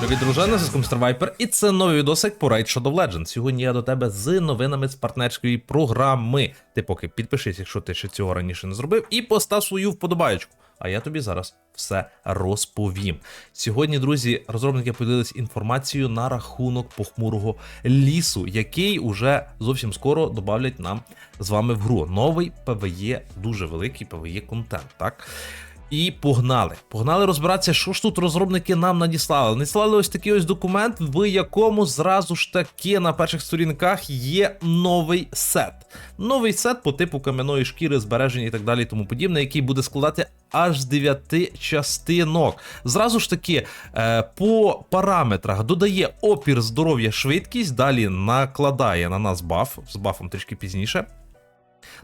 Привіт, дружина, з. Viper, і це новий відосик по Raid Shadow Legends. Сьогодні я до тебе з новинами з партнерської програми. Ти поки підпишись, якщо ти ще цього раніше не зробив, і постав свою вподобаєчку. А я тобі зараз все розповім. Сьогодні, друзі, розробники поділились інформацією на рахунок похмурого лісу, який уже зовсім скоро добавлять нам з вами в гру. Новий ПВЄ, дуже великий ПВЄ контент, так? І погнали. Погнали розбиратися, що ж тут розробники нам надіслали. Надіслали ось такий ось документ, в якому зразу ж таки на перших сторінках є новий сет. Новий сет по типу кам'яної шкіри, збереження і так далі, і тому подібне, який буде складати аж з 9 частинок. Зразу ж таки, е, по параметрах додає опір, здоров'я, швидкість, далі накладає на нас баф, з бафом трішки пізніше.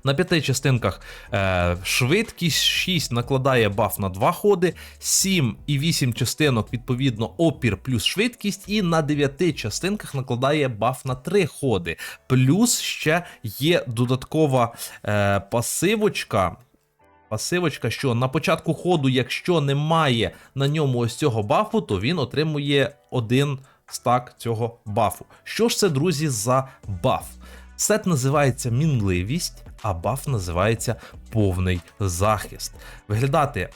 На п'яти частинках е, швидкість 6 накладає баф на 2 ходи, 7 і 8 частинок, відповідно, опір плюс швидкість, і на 9 частинках накладає баф на 3 ходи. Плюс ще є додаткова е, пасивочка. Пасивочка, що на початку ходу, якщо немає на ньому ось цього бафу, то він отримує один стак цього бафу. Що ж це, друзі, за баф? Сет називається мінливість, а баф називається повний захист. Виглядати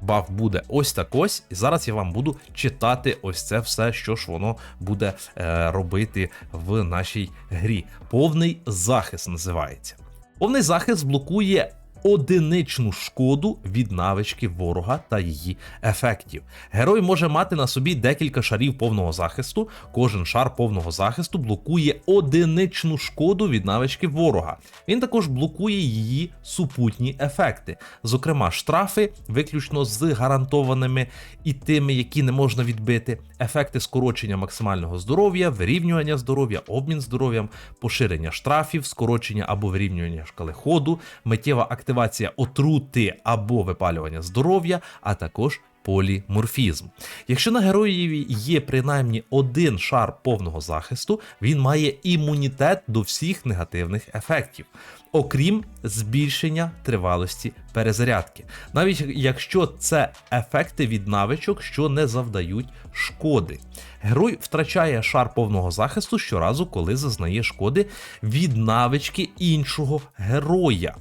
баф буде ось так ось, і зараз я вам буду читати ось це все, що ж воно буде е, робити в нашій грі. Повний захист називається. Повний захист блокує одиничну шкоду від навички ворога та її ефектів. Герой може мати на собі декілька шарів повного захисту. Кожен шар повного захисту блокує одиничну шкоду від навички ворога. Він також блокує її супутні ефекти, зокрема, штрафи, виключно з гарантованими і тими, які не можна відбити, ефекти скорочення максимального здоров'я, вирівнювання здоров'я, обмін здоров'ям, поширення штрафів, скорочення або вирівнювання шкали ходу, миттєва активація отрути або випалювання здоров'я, а також поліморфізм. Якщо на героєві є принаймні один шар повного захисту, він має імунітет до всіх негативних ефектів, окрім збільшення тривалості перезарядки, навіть якщо це ефекти від навичок, що не завдають шкоди. Герой втрачає шар повного захисту щоразу, коли зазнає шкоди від навички іншого героя.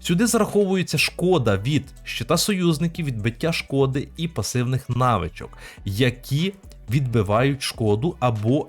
Сюди зараховується шкода від щита союзників, відбиття шкоди і пасивних навичок, які відбивають шкоду або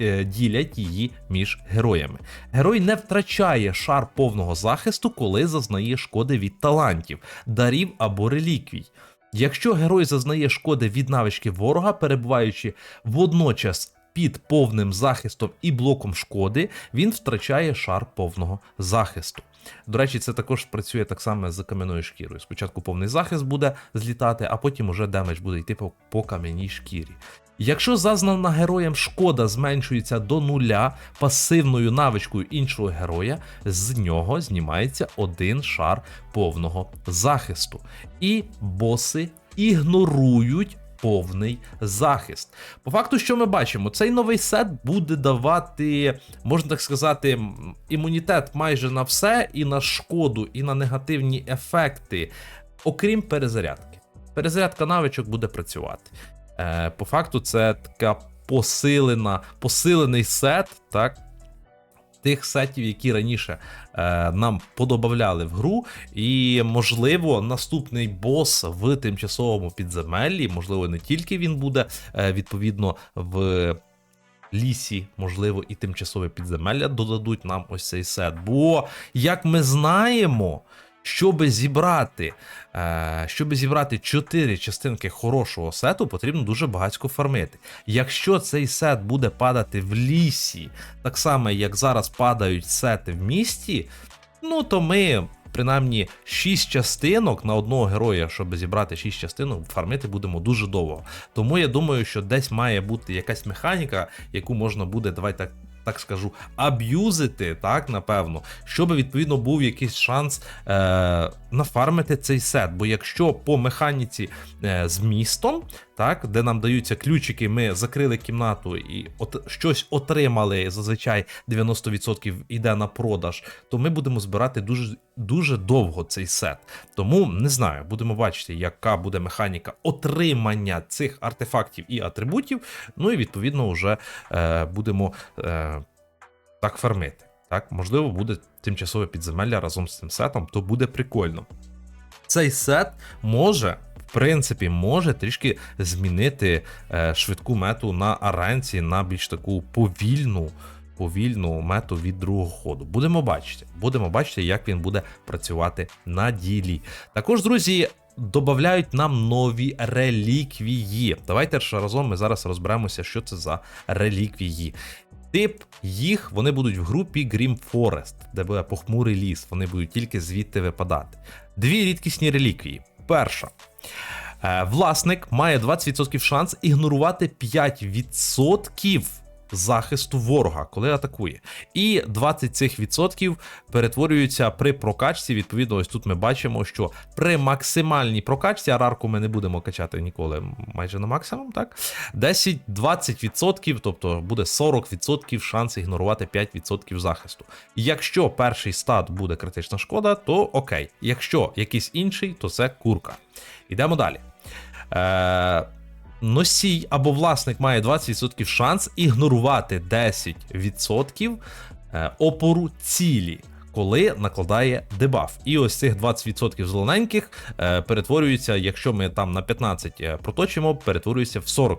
е, ділять її між героями. Герой не втрачає шар повного захисту, коли зазнає шкоди від талантів, дарів або реліквій. Якщо герой зазнає шкоди від навички ворога, перебуваючи водночас під повним захистом і блоком шкоди, він втрачає шар повного захисту. До речі, це також працює так само з кам'яною шкірою. Спочатку повний захист буде злітати, а потім уже демедж буде йти по, по кам'яній шкірі. Якщо зазнана героєм шкода зменшується до нуля пасивною навичкою іншого героя, з нього знімається один шар повного захисту. І боси ігнорують повний захист. По факту, що ми бачимо, цей новий сет буде давати, можна так сказати, імунітет майже на все, і на шкоду, і на негативні ефекти, окрім перезарядки. Перезарядка навичок буде працювати. Е, по факту, це така посилена, посилений сет, так. Тих сетів, які раніше е, нам подобавляли в гру, і можливо, наступний бос в тимчасовому підземеллі, можливо, не тільки він буде е, відповідно в лісі, можливо, і тимчасове підземелля додадуть нам ось цей сет. Бо, як ми знаємо, щоб зібрати, е, щоб зібрати 4 частинки хорошого сету, потрібно дуже багатько фармити. Якщо цей сет буде падати в лісі, так само як зараз падають сети в місті, ну то ми. Принаймні 6 частинок на одного героя, щоб зібрати 6 частинок, фармити будемо дуже довго. Тому я думаю, що десь має бути якась механіка, яку можна буде, давай так так скажу, аб'юзити, так, напевно, щоб відповідно був якийсь шанс е, нафармити цей сет. Бо якщо по механіці е, з містом, так, де нам даються ключики, ми закрили кімнату і от, щось отримали. Зазвичай 90% йде на продаж, то ми будемо збирати дуже, дуже довго цей сет. Тому не знаю, будемо бачити, яка буде механіка отримання цих артефактів і атрибутів. Ну і відповідно вже е, будемо е, так фармити. Так, можливо, буде тимчасове підземелля разом з цим сетом, то буде прикольно. Цей сет може, в принципі, може трішки змінити е, швидку мету на аренці на більш таку повільну. Повільну мету від другого ходу. Будемо бачити. Будемо бачити, як він буде працювати на ділі. Також, друзі, додають нам нові реліквії. Давайте ж разом ми зараз розберемося, що це за реліквії. Тип їх вони будуть в групі Grim Forest, де буде похмурий ліс. Вони будуть тільки звідти випадати. Дві рідкісні реліквії. Перша. Е, Власник має 20% шанс ігнорувати 5% захисту ворога, коли атакує. І 20 цих відсотків перетворюються при прокачці. Відповідно, ось тут ми бачимо, що при максимальній прокачці, арарку ми не будемо качати ніколи майже на максимум, так? 10-20%, тобто буде 40% шанс ігнорувати 5% захисту. Якщо перший стат буде критична шкода, то окей. Якщо якийсь інший, то це курка. Йдемо далі. Е, носій або власник має 20% шанс ігнорувати 10% е, опору цілі. Коли накладає дебаф. І ось цих 20% зелененьких е, перетворюються, якщо ми там на 15 е, проточимо, перетворюється в 40%.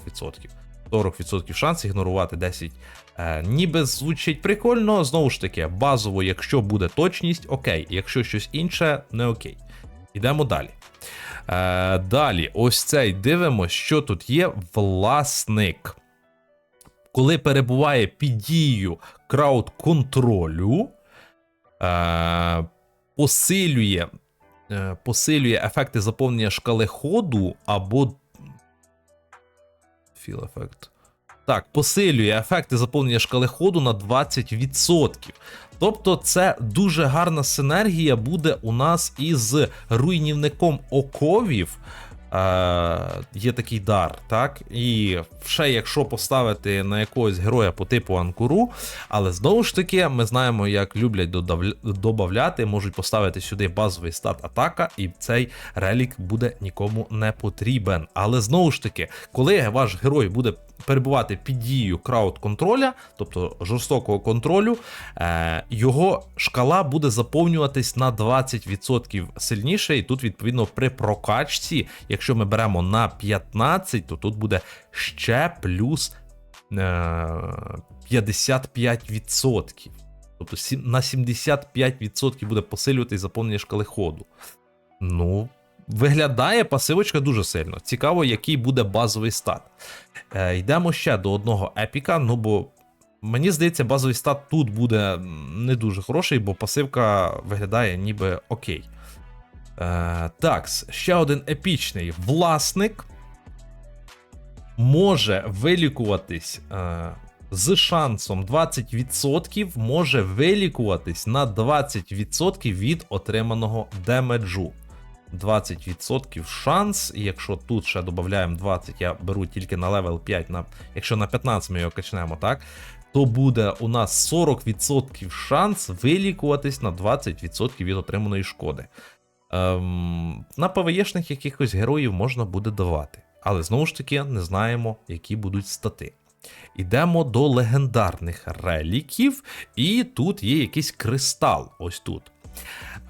40% шанс ігнорувати 10. Е, ніби звучить прикольно, знову ж таки, базово, якщо буде точність, окей. Якщо щось інше, не окей. Йдемо далі. Е, далі, ось цей дивимося, що тут є власник. Коли перебуває під дією крауд-контролю, е, посилює, е, посилює ефекти заповнення шкали ходу або. Філ ефект. Так, посилює ефекти заповнення шкали ходу на 20%. Тобто, це дуже гарна синергія буде у нас із руйнівником оковів. Е, є такий дар, так? І ще якщо поставити на якогось героя по типу Анкуру, але знову ж таки, ми знаємо, як люблять додавля- додавляти, можуть поставити сюди базовий стат атака, і цей релік буде нікому не потрібен. Але знову ж таки, коли ваш герой буде перебувати під дією крауд контроля, тобто жорстокого контролю, е, його шкала буде заповнюватись на 20% сильніше. І тут, відповідно, при прокачці, якщо ми беремо на 15, то тут буде ще плюс е, 55%. Тобто на 75% буде посилювати заповнення шкали ходу. Ну, виглядає пасивочка дуже сильно. Цікаво, який буде базовий стат. Е, йдемо ще до одного епіка, ну бо мені здається, базовий стат тут буде не дуже хороший, бо пасивка виглядає ніби окей. Е, так, ще один епічний власник може вилікуватись е, з шансом 20%, може вилікуватись на 20% від отриманого демеджу. 20% шанс, і якщо тут ще додаємо 20, я беру тільки на левел 5, на, якщо на 15 ми його качнемо, так, то буде у нас 40% шанс вилікуватись на 20% від отриманої шкоди. Ем, на ПВЄшних якихось героїв можна буде давати. Але знову ж таки не знаємо, які будуть стати. Ідемо до легендарних реліків, і тут є якийсь кристал. Ось тут.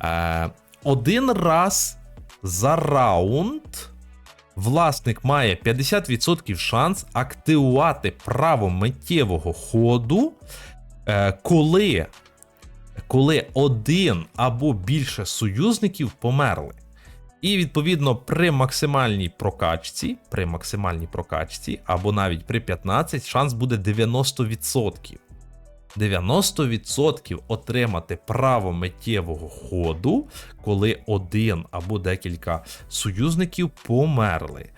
Е, один раз за раунд власник має 50% шанс активувати право миттєвого ходу, е, коли, коли один або більше союзників померли. І відповідно при максимальній прокачці, при максимальній прокачці, або навіть при 15, шанс буде 90%. 90% отримати право миттєвого ходу, коли один або декілька союзників померли.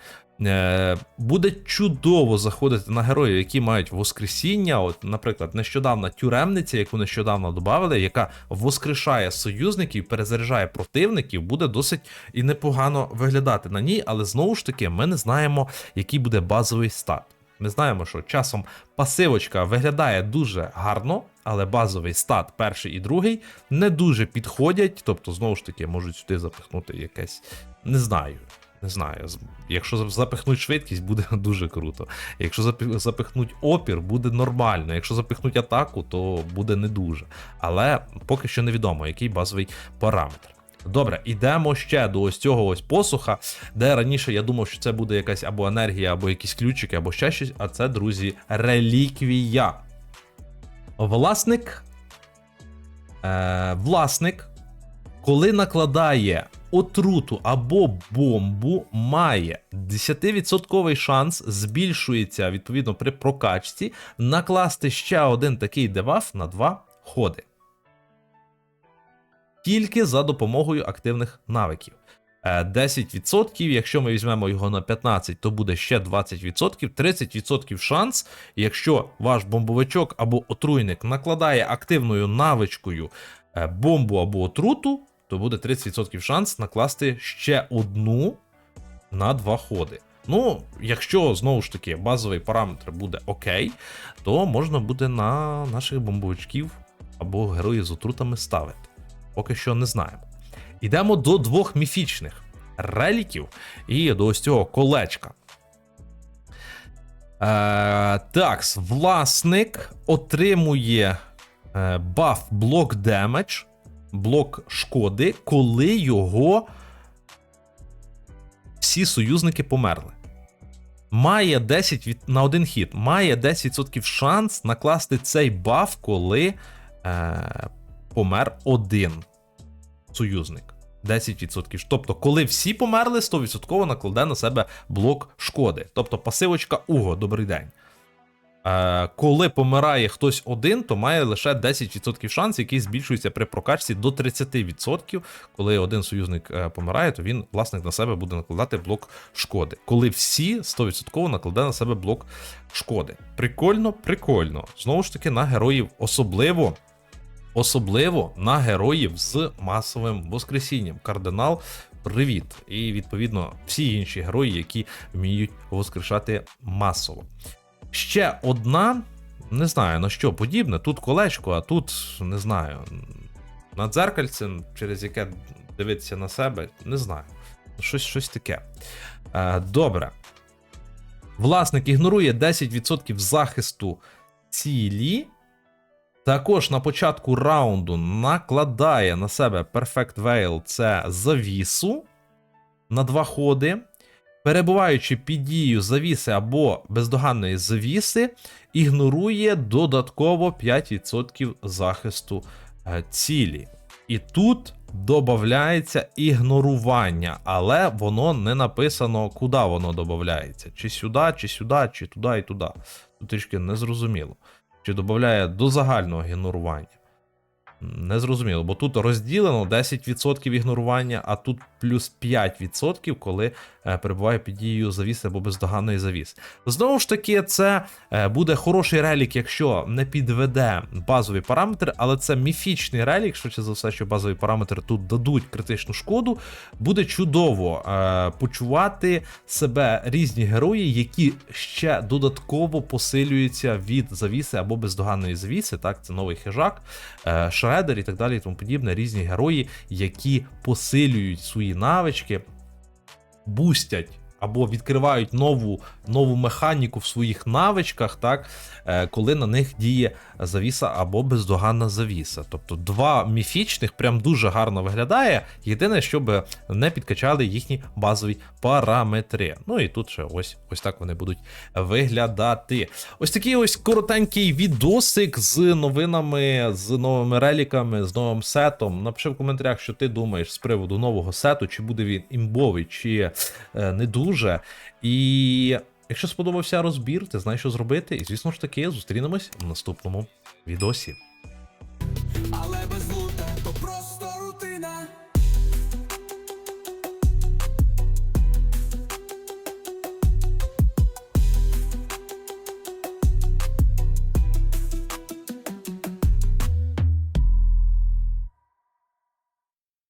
Е, буде чудово заходити на героїв, які мають воскресіння. От, наприклад, нещодавна тюремниця, яку нещодавно додали, яка воскрешає союзників, перезаряджає противників, буде досить і непогано виглядати на ній, але знову ж таки, ми не знаємо, який буде базовий стат. Ми знаємо, що часом пасивочка виглядає дуже гарно, але базовий стат, перший і другий, не дуже підходять. Тобто, знову ж таки, можуть сюди запихнути якесь. Не знаю. Не знаю. Якщо запихнуть швидкість, буде дуже круто. Якщо запихнуть опір, буде нормально. Якщо запихнуть атаку, то буде не дуже. Але поки що невідомо, який базовий параметр. Добре, ідемо ще до ось цього ось посуха, де раніше я думав, що це буде якась або енергія, або якісь ключики, або ще щось. А це, друзі, реліквія. Власник. Е, власник, коли накладає отруту або бомбу, має 10% шанс, збільшується відповідно при прокачці, накласти ще один такий дебаф на два ходи. Тільки за допомогою активних навиків. Е, 10%, якщо ми візьмемо його на 15, то буде ще 20%, 30% шанс, якщо ваш бомбовичок або отруйник накладає активною навичкою е, бомбу або отруту, то буде 30% шанс накласти ще одну на два ходи. Ну, якщо знову ж таки базовий параметр буде окей, то можна буде на наших бомбовичків або героїв з отрутами ставити. Поки що не знаємо. Йдемо до двох міфічних реліків і до ось цього колечка. Е, такс, власник отримує е, баф блок демедж, блок шкоди, коли його всі союзники померли. Має 10 від, на один хід, має 10% шанс накласти цей баф, коли е, помер один союзник. 10%. Тобто, коли всі померли, 100% накладе на себе блок шкоди. Тобто пасивочка Уго, добрий день. Е, коли помирає хтось один, то має лише 10% шанс, який збільшується при прокачці до 30%. Коли один союзник е, помирає, то він, власник, на себе буде накладати блок шкоди. Коли всі 100% накладе на себе блок шкоди. Прикольно, прикольно. Знову ж таки, на героїв особливо. Особливо на героїв з масовим воскресінням. Кардинал, привіт! І відповідно всі інші герої, які вміють воскрешати масово. Ще одна, не знаю на що подібне. Тут колечко, а тут не знаю. Над дзеркальцем, через яке дивитися на себе, не знаю. Щось, щось таке. Е, добре. Власник ігнорує 10% захисту цілі. Також на початку раунду накладає на себе Perfect Veil це завісу на два ходи. Перебуваючи під дією завіси або бездоганної завіси, ігнорує додатково 5% захисту е, цілі. І тут додається ігнорування, але воно не написано, куди воно додається. Чи сюди, чи сюди, чи туди і туди. Тут трішки незрозуміло. Чи додає до загального ігнорування. Не зрозуміло, бо тут розділено 10% ігнорування, а тут плюс 5%, коли перебуває під дією завіси або бездоганної завіс. Знову ж таки, це е, буде хороший релік, якщо не підведе базові параметри, але це міфічний релік, швидше за все, що базові параметри тут дадуть критичну шкоду. Буде чудово е, почувати себе різні герої, які ще додатково посилюються від завіси або бездоганної завіси. Так, це новий хижак, е, шредер і так далі, і тому подібне. Різні герої, які посилюють свої навички, бустять. Або відкривають нову нову механіку в своїх навичках, так, е, коли на них діє завіса або бездоганна завіса. Тобто два міфічних прям дуже гарно виглядає. Єдине, щоб не підкачали їхні базові параметри. Ну і тут ще ось ось так вони будуть виглядати. Ось такий ось коротенький відосик з новинами, з новими реліками, з новим сетом. Напиши в коментарях, що ти думаєш з приводу нового сету, чи буде він імбовий, чи е, не дуже. І якщо сподобався розбір, ти знаєш, що зробити. І звісно ж таки, зустрінемось в наступному відосі.